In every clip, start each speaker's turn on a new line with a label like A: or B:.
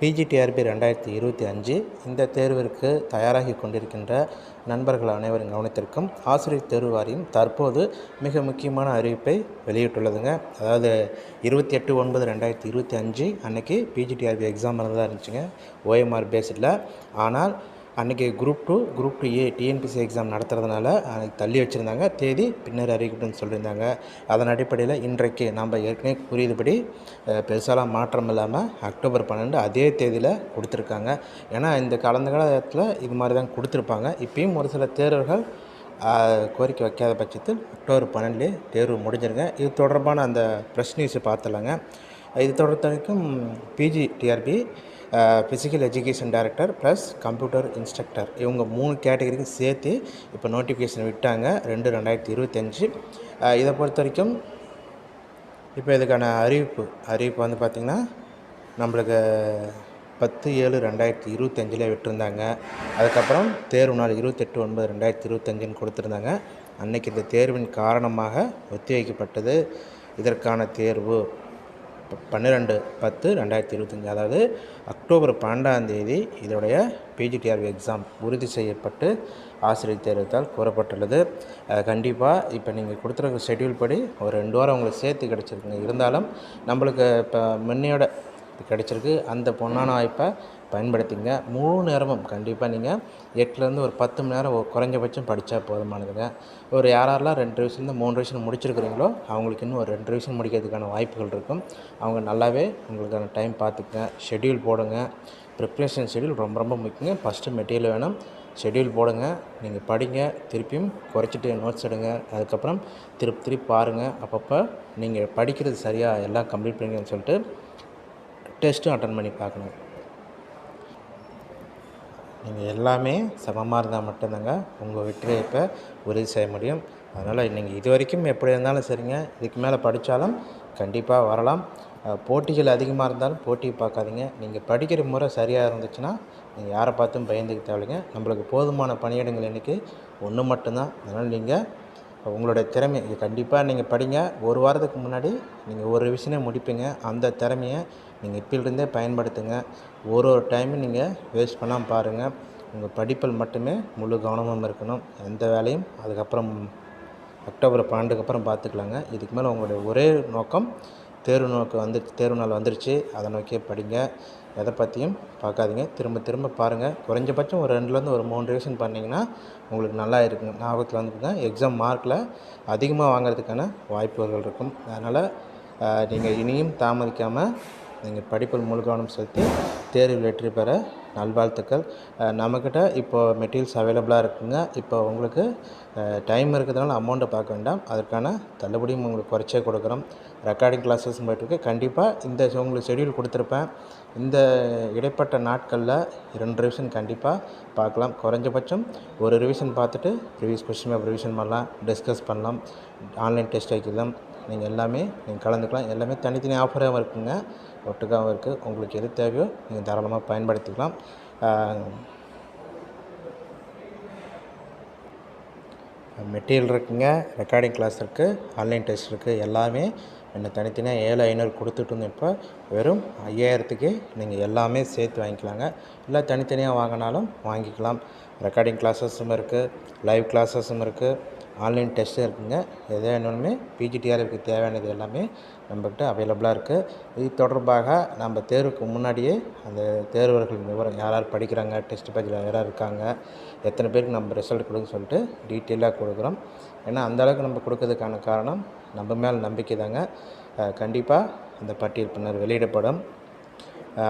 A: PGTRB ரெண்டாயிரத்தி இருபத்தி அஞ்சு இந்த தேர்விற்கு தயாராகி கொண்டிருக்கின்ற நண்பர்கள் அனைவரின் கவனத்திற்கும் ஆசிரியர் தேர்வு வாரியம் தற்போது மிக முக்கியமான அறிவிப்பை வெளியிட்டுள்ளதுங்க. அதாவது இருபத்தி எட்டு ஒன்பது ரெண்டாயிரத்தி இருபத்தி அஞ்சு அன்னைக்கு பிஜிடிஆர்பி எக்ஸாம் தான் இருந்துச்சுங்க. ஓஎம்ஆர் பேஸில் ஆனால் அன்றைக்கி group two group two A TNPSC exam நடத்துகிறதுனால அன்றைக்கி தள்ளி வச்சுருந்தாங்க. தேதி பின்னர் அறிவிக்கணும்னு சொல்லியிருந்தாங்க. அதன் அடிப்படையில் இன்றைக்கு நம்ம ஏற்கனவே கூறியதுபடி பெருசாலாம் மாற்றம் இல்லாமல் அக்டோபர் பன்னெண்டு அதே தேதியில் கொடுத்துருக்காங்க. ஏன்னா இந்த கலந்த காலத்தில் இது மாதிரி தான் கொடுத்துருப்பாங்க. இப்பயும் ஒரு சில தேர்வுகள் கோரிக்கை வைக்காத பட்சத்தில் அக்டோபர் பன்னெண்டுலேயே தேர்வு முடிஞ்சிருங்க. இது தொடர்பான அந்த ப்ரெஸ் நியூஸை பார்த்துலாங்க இது தொடர்த்த வரைக்கும் PG TRB physical education director plus computer instructor இவங்க மூணு கேட்டகரிக்கும் சேர்த்து இப்போ நோட்டிஃபிகேஷன் விட்டாங்க ரெண்டு ரெண்டாயிரத்தி இருபத்தஞ்சு. இதை பொறுத்த வரைக்கும் இப்போ இதுக்கான அறிவிப்பு அறிவிப்பு வந்து பார்த்திங்கன்னா நம்மளுக்கு பத்து ஏழு ரெண்டாயிரத்தி இருபத்தஞ்சில் விட்டுருந்தாங்க. அதுக்கப்புறம் தேர்வு நாள் இருபத்தெட்டு ஒன்பது ரெண்டாயிரத்தி இருபத்தஞ்சுன்னு கொடுத்துருந்தாங்க. அன்னைக்கு இந்த தேர்வின் காரணமாக ஒத்திவைக்கப்பட்டது. இதற்கான தேர்வு பன்னிரெண்டு பத்து ரெண்டாயிரத்தி இருபத்தஞ்சி. அதாவது அக்டோபர் பன்னெண்டாம் தேதி இதோடைய பிஜிடிஆர்வி எக்ஸாம் உறுதி செய்யப்பட்டு ஆசிரியர் தேர்வுத்தால் கூறப்பட்டுள்ளது. கண்டிப்பாக இப்போ நீங்கள் கொடுத்துருக்க ஷெட்யூல் படி ஒரு ரெண்டு வாரம் உங்களுக்கு சேர்த்து கிடச்சிருக்குங்க இருந்தாலும் நம்மளுக்கு இப்போ முன்னையோட கிடச்சிருக்கு. அந்த பொன்னான வாய்ப்பை பயன்படுத்திங்க. முழு நேரமும் கண்டிப்பாக நீங்கள் எட்டுலேருந்து ஒரு பத்து மணி நேரம் குறைஞ்சபட்சம் படித்தா போதுமானதுங்க. ஒரு யாரெல்லாம் ரெண்டு ரிவிஷன் மூணு ரிவிஷன் முடிச்சிருக்கிறீங்களோ அவங்களுக்கு இன்னும் ஒரு ரெண்டு ரிவிஷன் முடிக்கிறதுக்கான வாய்ப்புகள் இருக்கும். அவங்க நல்லாவே உங்களுக்கான டைம் பார்த்துக்குங்க. ஷெட்யூல் போடுங்க. ப்ரிப்ரேஷன் ஷெட்யூல் ரொம்ப ரொம்ப முக்கியங்க. ஃபஸ்ட்டு மெட்டீரியல் வேணும். ஷெட்யூல் போடுங்க. நீங்கள் படிங்க. திருப்பியும் குறைச்சிட்டு நோட்ஸ் எடுங்க. அதுக்கப்புறம் திருப்பி திருப்பி பாருங்கள் அப்பப்போ நீங்கள் படிக்கிறது சரியாக எல்லாம் கம்ப்ளீட் பண்ணுங்கன்னு சொல்லிட்டு டெஸ்ட்டும் அட்டன் பண்ணி பார்க்கணும். நீங்கள் எல்லாமே சமமாக இருந்தால் மட்டும்தாங்க உங்கள் வெற்றியை இப்போ உறுதி செய்ய முடியும். அதனால் நீங்கள் இது வரைக்கும் எப்படி இருந்தாலும் சரிங்க. இதுக்கு மேலே படித்தாலும் கண்டிப்பாக வரலாம். போட்டிகள் அதிகமாக இருந்தாலும் போட்டியை பார்க்காதீங்க. நீங்கள் படிக்கிற முறை சரியாக இருந்துச்சுன்னா நீங்கள் யாரை பார்த்தும் பயந்துக்க தேவையில்லைங்க. நம்மளுக்கு போதுமான பணியிடங்கள் இன்றைக்கி ஒன்று மட்டும்தான். அதனால் நீங்கள் உங்களுடைய திறமை இது கண்டிப்பாக நீங்கள் படிங்க. ஒரு வாரத்துக்கு முன்னாடி நீங்கள் ஒரு ரிவிஷனே முடிப்பீங்க. அந்த திறமையை நீங்கள் இப்பிலிருந்தே பயன்படுத்துங்க. ஒரு ஒரு டைமும் நீங்கள் வேஸ்ட் பண்ணாமல் பாருங்கள் உங்கள் படிப்பில் மட்டுமே முழு கவனமும் இருக்கணும். எந்த வேலையும் அதுக்கப்புறம் அக்டோபர் பன்னெண்டுக்கு அப்புறம் பார்த்துக்கலாங்க இதுக்கு மேலே உங்களுடைய ஒரே நோக்கம் தேர்வு நோக்கு வந்து தேர்வு நாள் வந்துருச்சு. அதை நோக்கியே படிங்க. எதை பற்றியும் பார்க்காதீங்க. திரும்ப திரும்ப பாருங்கள் குறைஞ்சபட்சம் ஒரு ரெண்டுலேருந்து ஒரு மூணு ரிவிஷன் பண்ணிங்கன்னா உங்களுக்கு நல்லா இருக்கும். ஞாபகத்தில் வந்துக்குங்க. எக்ஸாம் மார்க்கில் அதிகமாக வாங்குறதுக்கான வாய்ப்புகள் இருக்கும். அதனால் நீங்கள் இனியும் தாமதிக்காமல் நீங்கள் படிப்பில் முழு கவனம் செலுத்தி தேர்வில் வெற்றி பெற நல்வாழ்த்துக்கள். நம்மக்கிட்ட இப்போது மெட்டீரியல்ஸ் அவைலபிளாக இருக்குங்க. இப்போ உங்களுக்கு டைம் இருக்கிறதுனால அமௌண்ட்டை பார்க்க வேண்டாம். அதற்கான தள்ளுபடியும் உங்களுக்கு குறைச்சே கொடுக்குறோம். ரெக்கார்டிங் கிளாஸஸும் போயிட்டுருக்கு. கண்டிப்பாக இந்த உங்களுக்கு ஷெட்யூல் கொடுத்துருப்பேன். இந்த இடைப்பட்ட நாட்களில் ரெண்டு ரிவிஷன் கண்டிப்பாக பார்க்கலாம். குறைஞ்சபட்சம் ஒரு ரிவிஷன் பார்த்துட்டு ப்ரீவியஸ் கொஸ்டின் பேப்பர் ரிவிஷன் பண்ணலாம் டிஸ்கஸ் பண்ணலாம். ஆன்லைன் டெஸ்ட் வைக்கலாம். நீங்கள் எல்லாமே நீங்கள் கலந்துக்கலாம். எல்லாமே தனித்தனி ஆஃபராகவும் இருக்குங்க. ஒட்டுக்காகவும் இருக்குது உங்களுக்கு எது தேவையோ நீங்கள் தாராளமாக பயன்படுத்திக்கலாம். மெட்டீரியல் இருக்குங்க. ரெக்கார்டிங் கிளாஸ் இருக்குது ஆன்லைன் டெஸ்ட் இருக்குது எல்லாமே என்ன தனித்தனியாக ஏழு ஐநூறு கொடுத்துட்டு இருந்தோம் இப்போ. வெறும் ஐயாயிரத்துக்கு நீங்கள் எல்லாமே சேர்த்து வாங்கிக்கலாங்க. இல்லை தனித்தனியாக வாங்கினாலும் வாங்கிக்கலாம். ரெக்கார்டிங் கிளாஸஸும் இருக்குது லைவ் கிளாஸஸும் இருக்குது ஆன்லைன் டெஸ்ட்டும் இருக்குங்க. எது வேணுமே பிஜிடிஆருக்கு தேவையானது எல்லாமே நம்மக்கிட்ட அவைலபிளாக இருக்குது இது தொடர்பாக நம்ம தேர்வுக்கு முன்னாடியே அந்த தேர்வர்கள் விவரம் யார் யார் படிக்கிறாங்க டெஸ்ட் பேஜில் யார் யார் இருக்காங்க எத்தனை பேருக்கு நம்ம ரிசல்ட் கொடுக்குன்னு சொல்லிட்டு டீட்டெயிலாக கொடுக்குறோம். ஏன்னா அந்த அளவுக்கு நம்ம கொடுக்கறதுக்கான காரணம் நம்ம மேல் நம்பிக்கை தாங்க. கண்டிப்பாக அந்த பட்டியல் பின்னர் வெளியிடப்படும்.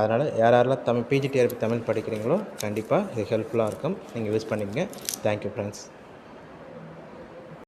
A: அதனால் யார் யாரெல்லாம் தமிழ் பிஜிடிஆர்பி தமிழ் படிக்கிறீங்களோ கண்டிப்பாக இது ஹெல்ப்ஃபுல்லாக இருக்கும். நீங்கள் யூஸ் பண்ணிக்கங்க. Thank you friends